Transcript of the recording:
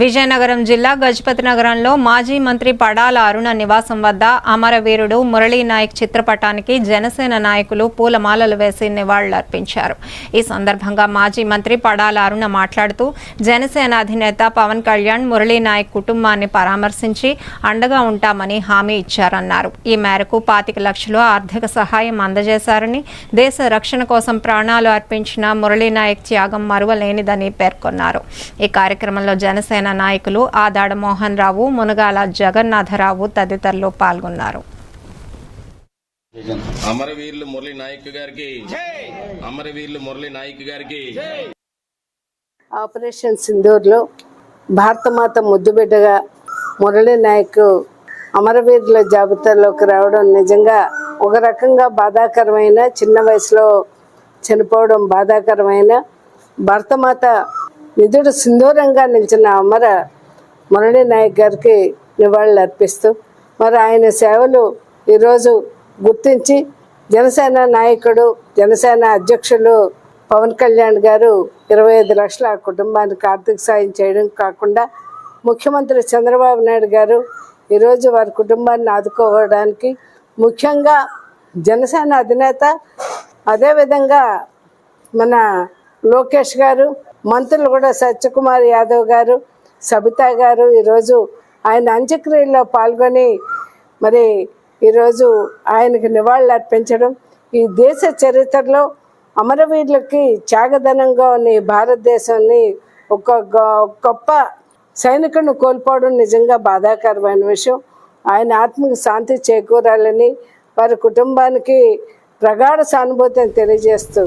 విజయనగరం జిల్లా గజపతి నగరంలో మాజీ మంత్రి పడాల అరుణ నివాసం వద్ద అమరవీరుడు మురళీనాయక్ చిత్రపటానికి జనసేన నాయకులు పూలమాలలు వేసి నివాళులర్పించారు. ఈ సందర్భంగా మాజీ మంత్రి పడాల అరుణ మాట్లాడుతూ జనసేన అధినేత పవన్ కళ్యాణ్ మురళీ నాయక్ కుటుంబాన్ని పరామర్శించి అండగా ఉంటామని హామీ ఇచ్చారన్నారు. ఈ మేరకు పాతిక లక్షలు ఆర్థిక సహాయం అందజేశారని దేశ రక్షణ కోసం ప్రాణాలు అర్పించిన మురళీ నాయక్ త్యాగం మరువలేనిదని పేర్కొన్నారు. ఈ కార్యక్రమంలో జనసేన నాయకులు ఆదాడ మోహన్ రావు మునగాల జగన్నాథరావు తదితరులు పాల్గొన్నారు. అమరవీరులు మురళి నాయక్ గారికి అమరవీరులు మురళి నాయక్ గారికి. ఆపరేషన్ సింధూర్లో భారతమాత ముద్దుబిడ్డగా మురళీ నాయక్ అమరవీరుల జాబితాలోకి రావడం నిజంగా ఒక రకంగా బాధాకరమైన చిన్న వయసులో చనిపోవడం బాధాకరమైన భారతమాత నిధుడు సింధూరంగా నిలిచిన అమర మురళీ నాయక్ గారికి నివాళులు అర్పిస్తూ మరి ఆయన సేవలు ఈరోజు గుర్తించి జనసేన నాయకుడు జనసేన అధ్యక్షులు పవన్ కళ్యాణ్ గారు ఇరవై ఐదు లక్షల కుటుంబానికి ఆర్థిక సాయం చేయడం కాకుండా ముఖ్యమంత్రి చంద్రబాబు నాయుడు గారు ఈరోజు వారి కుటుంబాన్ని ఆదుకోవడానికి ముఖ్యంగా జనసేన అధినేత అదేవిధంగా మన లోకేష్ గారు మంత్రులు కూడా సత్యకుమార్ యాదవ్ గారు సబితా గారు ఈరోజు ఆయన అంత్యక్రియల్లో పాల్గొని మరి ఈరోజు ఆయనకి నివాళులు అర్పించడం ఈ దేశ చరిత్రలో అమరవీరులకి త్యాగధనంగా ఉన్న ఈ భారతదేశాన్ని ఒక గొప్ప సైనికుడిని కోల్పోవడం నిజంగా బాధాకరమైన విషయం. ఆయన ఆత్మకు శాంతి చేకూరాలని వారి కుటుంబానికి ప్రగాఢ సానుభూతిని తెలియజేస్తూ